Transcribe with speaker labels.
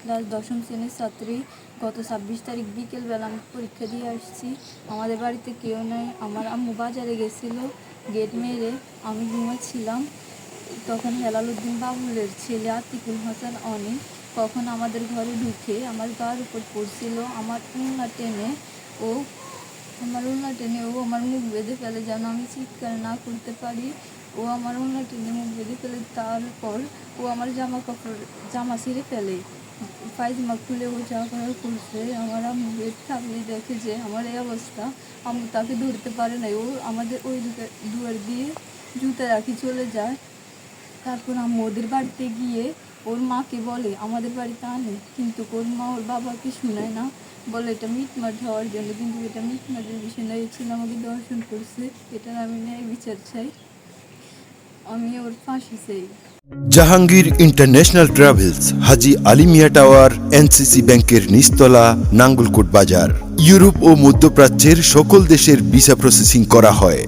Speaker 1: Class দশম শ্রেণির ছাত্রী গত ছাব্বিশ তারিখ বিকেলবেলা আমি পরীক্ষা দিয়ে আসছি। আমাদের বাড়িতে কেউ নেই। আমার আম্মু বাজারে গেছিল গেট মেরে আমি ঘুমাচ্ছিলাম। তখন হেলালুদ্দিন বাবুলের ছেলে আতিকুল হাসান অনেক কখন আমাদের ঘরে ঢুকে আমার গার উপর পড়ছিল। আমার উন্না টেনে ও আমার উল্লা টেনে ও আমার মুখ বেঁধে ফেলে যেন আমি চিৎকার না করতে পারি। ও আমার উল্লা টেনে মুখ বেঁধে ফেলে তারপর ও আমার জামা কাপড়, জামা ছিঁড়ে ফেলে। খুলে ও জামা কাপড় খুলছে আমার বেড থাকলে দেখে যে আমার এই অবস্থা। আম্মু তাকে ধরতে পারে নাই। ও আমাদের ওই দুয়ার দিয়ে জুতা রাখি চলে যায়। তারপর আম্মু ওদের বাড়িতে গিয়ে ওর মাকে বলে, আমাদের বাড়িতে আনে। কিন্তু ওর মা ওর বাবাকে শোনায় না। বলে, এটা মিটমাট হওয়ার জন্য। কিন্তু এটা মিটমাটের বিষয় না এই আমাকে দর্শন করছে। এটার আমি ন্যায় বিচার চাই। আমি ওর ফাঁসি চাই।
Speaker 2: Jahangir international travels, Haji Alimia tower, NCC ব্যাংকের নিস্তলা নাঙ্গলকোট বাজার। ইউরোপ ও মধ্যপ্রাচ্যের সকল দেশের ভিসা প্রসেসিং করা হয়।